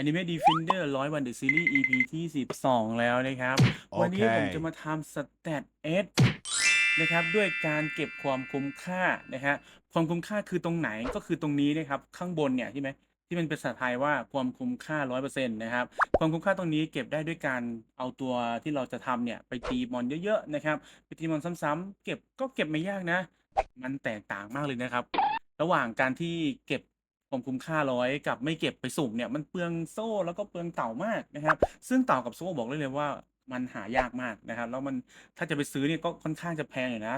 Anime Defender 100วัน The Series EP ที่ 12 แล้วนะครับวันนี้โอเคผมจะมาทำ Stat S นะครับ ด้วยการเก็บความคุ้มค่านะฮะความคุ้มค่าคือตรงไหนก็คือตรงนี้นะครับ ข้างบนเนี่ยใช่ไหมที่มันเป็นภาษาไทยว่าความคุ้มค่า 100%นะครับ ความคุ้มค่าตรงนี้เก็บได้ด้วยการเอาตัวที่เราจะทำเนี่ยไปตีมอนเยอะๆนะครับไปตีมอนซ้ำๆเก็บก็เก็บไม่ยากนะ มันแตกต่างมากเลยนะครับ ระหว่างการที่เก็บ ความคุ้มค่าร้อยกับไม่เก็บไปสุ่มเนี่ยมันเปลืองโซ่แล้วก็เปลืองเต่ามากนะครับ ซึ่งเต่ากับโซ่บอกเลยเลยว่ามันหายากมากนะครับ แล้วมันถ้าจะไปซื้อเนี่ยก็ค่อนข้างจะแพงอยู่นะ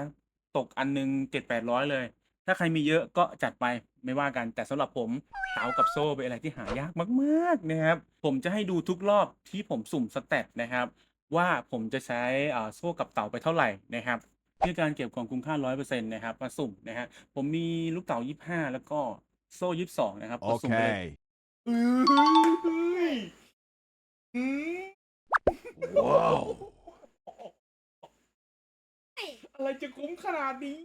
ตกอันหนึงเจ็ดแปดร้อยเลย ถ้าใครมีเยอะก็จัดไปไม่ว่ากัน แต่สำหรับผมเต่ากับโซ่เป็นอะไรที่หายากมากๆนะครับ ผมจะให้ดูทุกรอบที่ผมสุ่มสเตตนะครับ ว่าผมจะใช้อ่าโซ่กับเต่าไปเท่าไหร่นะครับเพื่อการเก็บความคุ้มค่า100%นต์นะครับมาสุ่มนะฮะผมมีลูกเต๋า25แล้วก็ โซ่22นะครับก็สุ่มไปเลย Okay. เอ้ยอืม Whoa. อะไรจะคุ้มขนาดนี้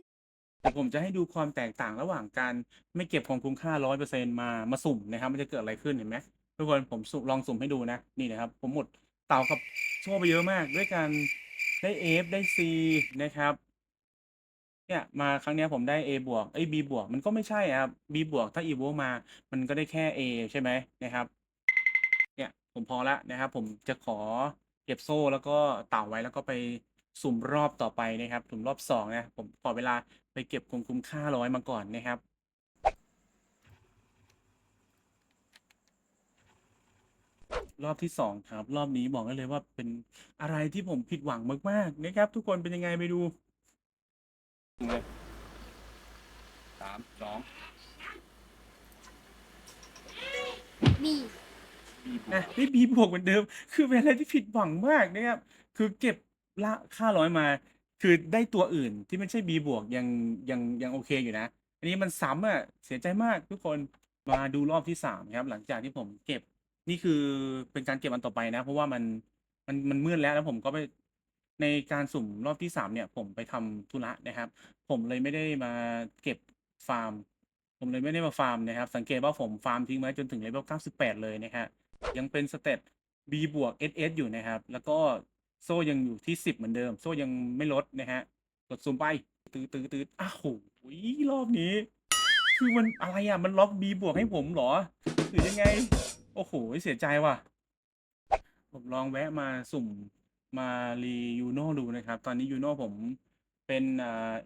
แต่ผมจะให้ดูความแตกต่างระหว่างการไม่เก็บความคุ้มค่า100%มามาสุ่มนะครับ มันจะเกิดอะไรขึ้นเห็นไหมทุกคนผมสุ่มลองสุ่มให้ดูนะ นี่นะครับ ผมหมดเต่ากับโซ่ไปเยอะมาก ด้วยการได้ F ได้ C นะครับ เนี่ยมาครั้งเนี้ยผมได้ A บวกเอ้ย B บวกมันก็ไม่ใช่อะครับ B บวกถ้า e v o มามันก็ได้แค่ A ใช่ไหมนะครับ เนี่ยผมพอละนะครับ ผมจะขอเก็บโซ่แล้วก็เต่าไว้แล้วก็ไปสุ่มรอบต่อไปนะครับสุ่มรอบสองนะผมขอเวลาไปเก็บคงคุ้มค่าร้อยมาก่อนนะครับรอบที่สองครับ รอบนี้บอกได้เลยว่าเป็นอะไรที่ผมผิดหวังมากๆนะครับ ทุกคนเป็นยังไงไปดู สามสองนี่นะได้บีบวกเหมือนเดิม คือเป็นอะไรที่ผิดหวังมากนะครับ คือเก็บละค่าร้อยมา คือได้ตัวอื่นที่ไม่ใช่บีบวกยังยังยังโอเคอยู่นะ อันนี้มันซ้ำอะเสียใจมากทุกคนมาดูรอบที่สามครับ หลังจากที่ผมเก็บนี่คือเป็นการเก็บอันต่อไปนะ เพราะว่ามันมันมันมืดแล้วแล้วผมก็ไป ในการสุ่มรอบที่สามเนี่ยผมไปทำธุระนะครับ ผมเลยไม่ได้มาเก็บฟาร์ม ผมเลยไม่ได้มาฟาร์มนะครับ สังเกตว่าผมฟาร์มทิ้งไว้จนถึงเลเวล98 เลยนะฮะยังเป็นสเตต B บวก SS อยู่นะครับ แล้วก็โซ่ยังอยู่ที่ 10 เหมือนเดิม โซ่ยังไม่ลดนะฮะ กดซูมไปตื้อตื้อตื้ออ้าวโหยรอบนี้ คือมันอะไรอะ มันล็อก B บวกให้ผมเหรอ หรือยังไง โอ้โห เสียใจว่ะ ผมลองแวะมาสุ่ม มารียูโน่ดูนะครับ ตอนนี้ยูโน่ผมเป็น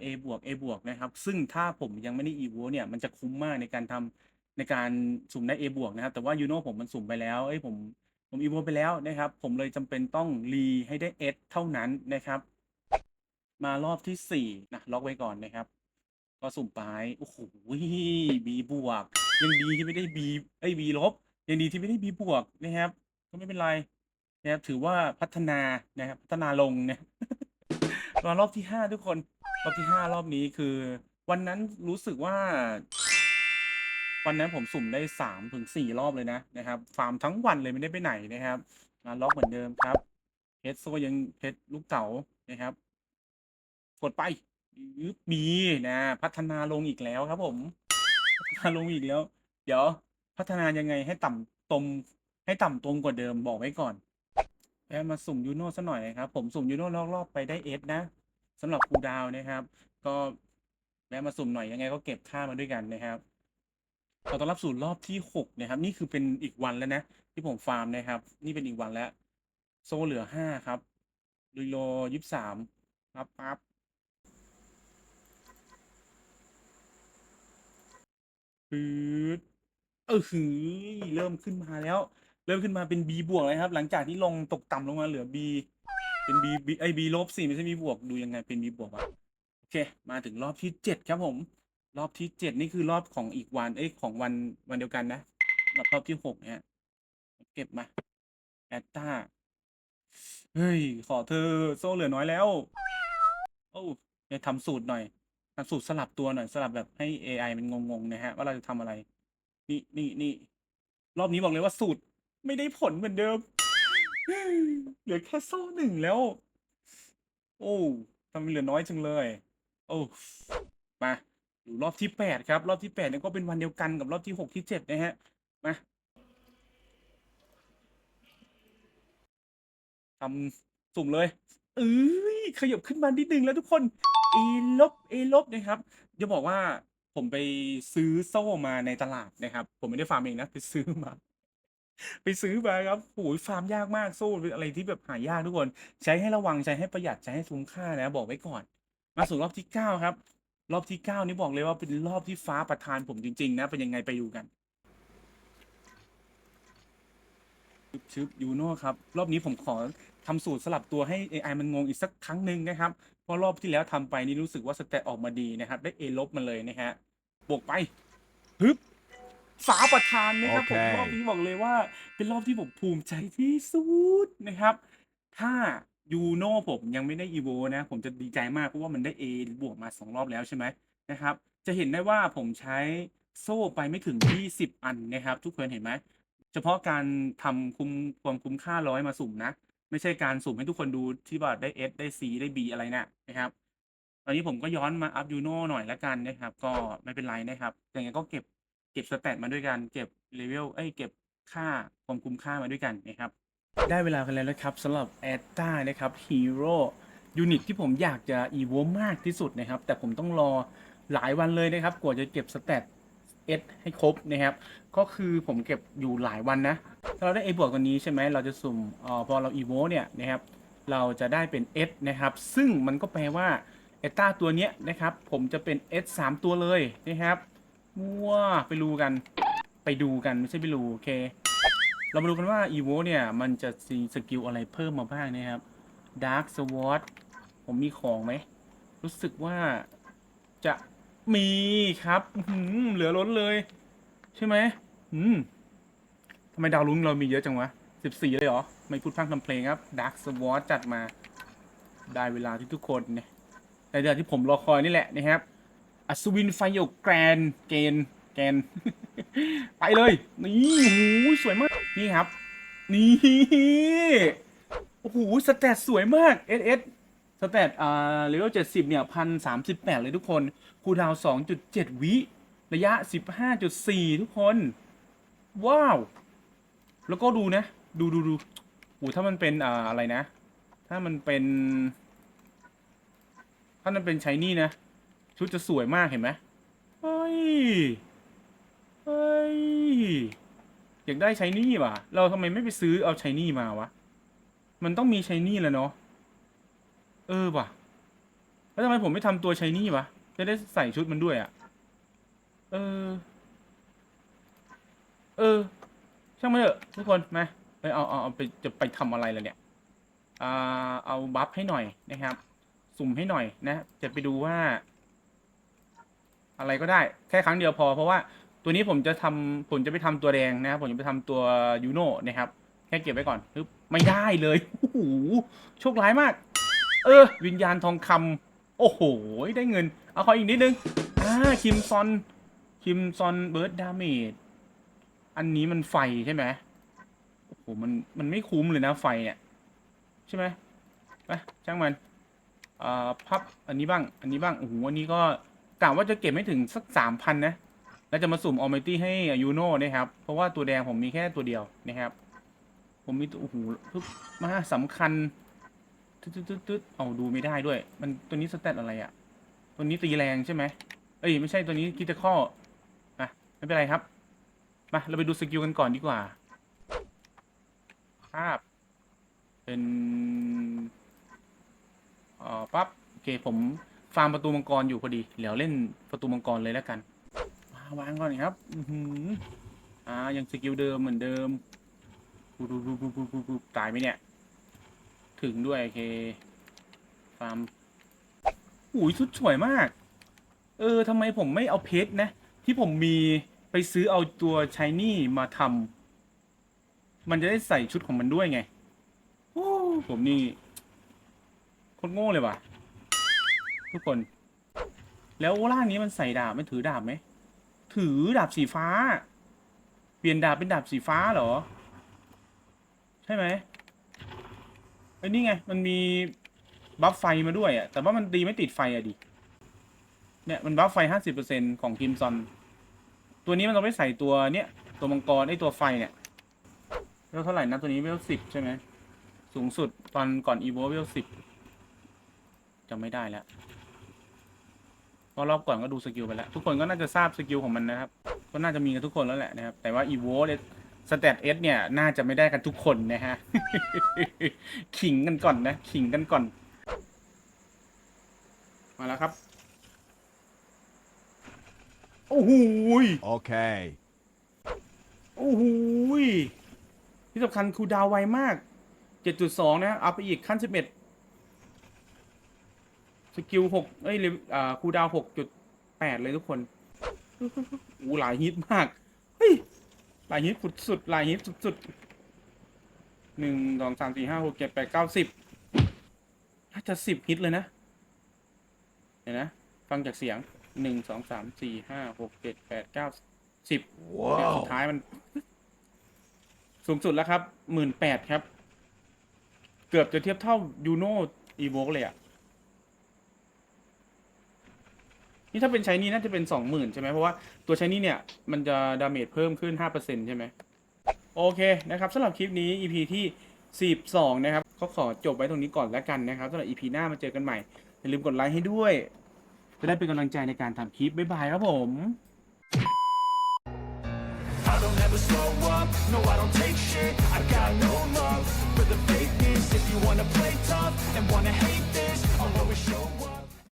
เอบวก A บวกนะครับ ซึ่งถ้าผมยังไม่ได้ e v o เนี่ย มันจะคุ้มมากในการทำในการสุ่มได้ A บวกนะครับ แต่ว่ายูโน่ผมมันสุ่มไปแล้วเอ้ยผมผม e v o ไปแล้วนะครับ ผมเลยจำเป็นต้องรีให้ได้ S เท่านั้นนะครับ มารอบที่สี่นะล็อกไว้ก่อนนะครับ ก็สุ่มไปโอ้โห B บวก ยังดีที่ไม่ได้ B เอ้ย B ลบยังดีที่ไม่ได้ B บวกนะครับ ก็ไม่เป็นไร นะครับถือว่าพัฒนานะครับพัฒนาลงนะมารอบที่ห้าทุกคนรอบที่ห้ารอบนี้คือ วันนั้นรู้สึกว่า วันนั้นผมสุ่มได้สามถึงสี่รอบเลยนะนะครับ ฟาร์มทั้งวันเลยไม่ได้ไปไหนนะครับมาล็อกเหมือนเดิมครับเพชรโซยังเพชรลูกเต๋านะครับ กดไปยึบบีนะ พัฒนาลงอีกแล้วครับ ผมพัฒนาลงอีกแล้ว เดี๋ยว พัฒนายังไงให้ต่ำตรงให้ต่ำตรงกว่าเดิมบอกไว้ก่อน แวะมาสุ่มยูโน่ซะหน่อยนะครับ ผมสุ่มยูโน่รอบๆไปได้เอสนะสำหรับครูดาวนะครับ ก็แวะมาสุ่มหน่อยยังไงก็เก็บค่ามาด้วยกันนะครับขอต้อนรับสู่รอบที่หกนะครับ นี่คือเป็นอีกวันแล้วนะ ที่ผมฟาร์มนะครับ นี่เป็นอีกวันแล้ว โซเหลือห้าครับลุยโลยี่สามปั๊บปั๊บปืดเออหือเริ่มขึ้นมาแล้ว ริ่มขึ้นมาเป็น B บวกเลยครับ หลังจากที่ลงตกต่ำลงมาเหลือ B เป็น B B ไอ B ลบสี่ไม่ใช่ B บวกดูยังไงเป็น B บวกอะโอเค มาถึงรอบที่เจ็ดครับผม รอบที่เจ็ดนี่คือรอบของอีกวันเอ้ยของวันวันเดียวกันนะรอบรอบที่หกเนี่ยเก็บมาแอตตาเฮ้ย ขอเธอโซ่เหลือน้อยแล้ว โอ้ยทำสูตรหน่อยทำสูตรสลับตัวหน่อย สลับแบบให้ AI มันงงๆนะฮะ ว่าเราจะทำอะไร นี่นี่นี่รอบนี้บอกเลยว่าสูตร ไม่ได้ผลเหมือนเดิม เหลือแค่โซ่หนึ่งแล้ว โอ้ทำไมเหลือน้อยจังเลย โอ้มาดูรอบที่แปดครับ รอบที่แปดเนี่ยก็เป็นวันเดียวกันกับรอบที่หกที่เจ็ดนะฮะ มาทำสุ่มเลยเอ้ยขยับขึ้นมานิดนึงแล้วทุกคน เอลบเอลบนะครับจะบอกว่าผมไปซื้อโซ่มาในตลาดนะครับ ผมไม่ได้ฟาร์มเองนะ ไปซื้อมา ไปซื้อมาครับโอ้ยฟาร์มยากมากโซ่เป็นอะไรที่แบบหายากทุกคน ใช้ให้ระวังใช้ให้ประหยัดใช้ให้คุ้มค่านะ บอกไว้ก่อน มาสู่รอบที่เก้าครับ รอบที่เก้านี่บอกเลยว่าเป็นรอบที่ฟ้าประทานผมจริง ๆ นะ เป็นยังไงไปดูกันชึบชึบยูโน่ครับ รอบนี้ผมขอทำสูตรสลับตัวให้ AI มันงงอีกสักครั้งหนึ่งนะครับ เพราะรอบที่แล้วทำไปนี่รู้สึกว่าสเตตออกมาดีนะครับ ได้ A ลบมาเลยนะฮะบวกไปฮึบ ฟ้าประทานนะครับผมโอเครอบนี้บอกเลยว่า เป็นรอบที่ผมภูมิใจที่สุดนะครับ ถ้ายูโน่ผมยังไม่ได้อีโวนะ ผมจะดีใจมากเพราะว่ามันได้ A บวกมาสองรอบแล้วใช่ไหมนะครับ จะเห็นได้ว่าผมใช้โซ่ไปไม่ถึง 20 อันนะครับ ทุกคนเห็นไหมเฉพาะการทำคุ้มความคุ้มค่าร้อยมาสุ่มนะ ไม่ใช่การสุ่มให้ทุกคนดูที่ว่าได้ S ได้ C ได้ B อะไรนะนะครับ ตอนนี้ผมก็ย้อนมาอัพยูโน่หน่อยละกันนะครับ ก็ไม่เป็นไรนะครับอย่างไงก็เก็บ เก็บสแตทมาด้วยกัน เก็บเลเวลเอ้ยเก็บค่าความคุ้มค่ามาด้วยกันนะครับ ได้เวลากันแล้วนะครับสำหรับแอตตานะครับฮีโร่ยูนิตที่ผมอยากจะอีโวมากที่สุดนะครับ แต่ผมต้องรอหลายวันเลยนะครับ กว่าจะเก็บสแตทเอสให้ครบนะครับ ก็คือผมเก็บอยู่หลายวันนะ ถ้าเราได้ A บวกตัวนี้ใช่ไหมเราจะสุ่มออพอเราอีโวเนี่ยนะครับ เราจะได้เป็น S นะครับ ซึ่งมันก็แปลว่าเอต้าตัวเนี้ยนะครับ ผมจะเป็น S 3 ตัวเลยนะครับ มั่วไปดูกัน ไปดูกันไม่ใช่ไปดูโอเค เรามาดูกันว่า EVO เนี่ยมันจะมีสกิลอะไรเพิ่มมาบ้างนะครับ Dark Sword ผมมีของไหม รู้สึกว่าจะมีครับหือเหลือล้นเลย ใช่ไหมอืมทำไมดาวลุ้งเรามีเยอะจังวะสิบสี่เลยเหรอ ไม่พูดพร่งทำเพลงครับ Dark Sword จัดมา ได้เวลาที่ทุกคนเนี่ยในเดือนที่ผมรอคอยนี่แหละนะครับ อัศวินไฟโยกแกรนเกนแกน ไปเลย นี่โอ้โหสวยมาก นี่ครับ นี่ โอ้โห สแตทสวยมากเอสเอสสแตทอ่าเลเวลเจ็ดสิบเนี่ยพันสามสิบแปดเลยทุกคน คูดาวสองจุดเจ็ดวิ ระยะสิบห้าจุดสี่ทุกคน ว้าว แล้วก็ดูนะ ดูดูดูโอ้ถ้ามันเป็นอ่าอะไรนะ ถ้ามันเป็น ถ้ามันเป็นชายนี่นะ ชุดจะสวยมากเห็นไหมเฮ้ย เฮ้ย อยากได้ชายนี่ว่ะ เราทำไมไม่ไปซื้อเอาชายนี่มาวะ มันต้องมีชายนี่แหล้วเนาะ เออว่ะ แล้วทำไมผมไม่ทำตัวชายนี่วะ จะได้ใส่ชุดมันด้วยอะ่ะ เออ เออ ช่างมันเถอะทุกคน มาไปเอาเอาเอาไปจะไปทำอะไรล่ะเนี่ย อ่า เอาบัฟให้หน่อยนะครับ สุ่มให้หน่อยนะ จะไปดูว่า อะไรก็ได้แค่ครั้งเดียวพอ เพราะว่าตัวนี้ผมจะทำผมจะไปทำตัวแดงนะครับผมจะไปทำตัวยูโน่นะครับแค่เก็บไว้ก่อนปึ๊บไม่ได้เลยโอ้โหโชคร้ายมาก เออ วิญญาณทองคำโอ้โห ได้เงิน เอาขออีกนิดนึงอ่าคิมซอนคิมซอนเบิร์ดดาเมจอันนี้มันไฟใช่ไหมโอ้โหมันมันไม่คุ้มเลยนะไฟเนี่ย ใช่ไหมไปช่างมันอ่าพับอันนี้บ้าง อันนี้บ้างโอ้โหอันนี้ก็ กะว่าจะเก็บไม่ถึงสักสามพันนะ แล้วจะมาสุ่มออมตี้ให้ยูโน่นะครับ เพราะว่าตัวแดงผมมีแค่ตัวเดียวนะครับ ผมมีตัวโอ้โหปึ๊บมาสำคัญตึ๊ดตึ๊ดตึ๊ดเอาดูไม่ได้ด้วย มันตัวนี้สเตตอะไรอะตัวนี้ตีแรงใช่ไหมเอ้ยไม่ใช่ตัวนี้คิดข้ออะไม่เป็นไรครับ มาเราไปดูสกิลกันก่อนดีกว่าภาพเป็นอ่อปั๊บโอเคผม ฟาร์มประตูมังกรอยู่พอดีเดี๋ยวเล่นประตูมังกรเลยแล้วกันมาวางก่อนครับ อือหืออ่า ยังสกิลเดิมเหมือนเดิมปุ๊บปุ๊บปุ๊บปุ๊บปุ๊บตายไหมเนี่ย ถึงด้วยโอเค ฟาร์มอุ้ยชุดสวยมาก เออทำไมผมไม่เอาเพชรนะ ที่ผมมีไปซื้อเอาตัวชายนี่มาทำมันจะได้ใส่ชุดของมันด้วยไงโอ้ผมนี่คตรโง่เลยว่ะ ทุกคน แล้วร่างนี้มันใส่ดาบไม่ถือดาบไหม ถือดาบสีฟ้า เปลี่ยนดาบเป็นดาบสีฟ้าเหรอ ใช่ไหมไอ้นี่ไง มันมีบัฟไฟมาด้วยอะแต่ว่ามันตีไม่ติดไฟอะดิ เนี่ยมันบัฟไฟห้าสิบเปอร์เซ็นของคิมซอน ตัวนี้มันเอาไปใส่ตัวเนี้ยตัวมังกรไอ้ตัวไฟเนี่ยเวลเท่าไหร่นะตัวนี้เวลสิบใช่ไหม สูงสุดตอนก่อน evo เวลสิบจำไม่ได้แล้ว เพราะรอบก่อนก็ดูสกิลไปแล้ว ทุกคนก็น่าจะทราบสกิลของมันนะครับ ก็น่าจะมีกันทุกคนแล้วแหละนะครับ แต่ว่า evo เนี่ยสเตตเอสเนี่ย น่าจะไม่ได้กันทุกคนนะฮะ ขิงกันก่อนนะ ขิงกันก่อน มาแล้วครับ โอ้โหย Okay. โอ้โหยที่สำคัญคูลดาวน์ไวมาก 7.2 นะอัพไปอีกขั้น 11 สกิล6เอ้ยเลเวอ่าคูลดาวน์6.8เลยทุกคนอู้หลายฮิตมาก เฮ้ย หลายฮิตสุดๆหลายฮิตสุดๆหนึ่งสองสามสี่ห้าหกเจ็ดแปดเก้าสิบน่าจะสิบฮิตเลยนะเห็นนะ ฟังจากเสียงหนึ่งสองสามสี่ห้าหกเจ็ดแปดเก้าสิบเนี่ยสุ Whoa. ดท้ายมัน สูงสุดแล้วครับหมื่นแปดครับ เกือบจะเทียบเท่ายูโนอีโวกเลยอะ นี่ถ้าเป็นใช้นี่น่าจะเป็นสองหมื่นใช่ไหมเพราะว่าตัวใช้นี่เนี่ยมันจะดาเมจเพิ่มขึ้นห้าเปอร์เซ็นต์ใช่ไหมโอเคนะครับสำหรับคลิปนี้ EP ที่สิบสองนะครับก็ขอจบไว้ตรงนี้ก่อนแล้วกันนะครับสำหรับ EP หน้ามาเจอกันใหม่ อย่าลืมกดไลค์ให้ด้วย จะได้เป็นกำลังใจในการทำคลิป บ๊ายบายครับผม I don't ever slow up, no I don't take shit I got no love for the fakeness If you wanna play tough and wanna hate this I'll always show up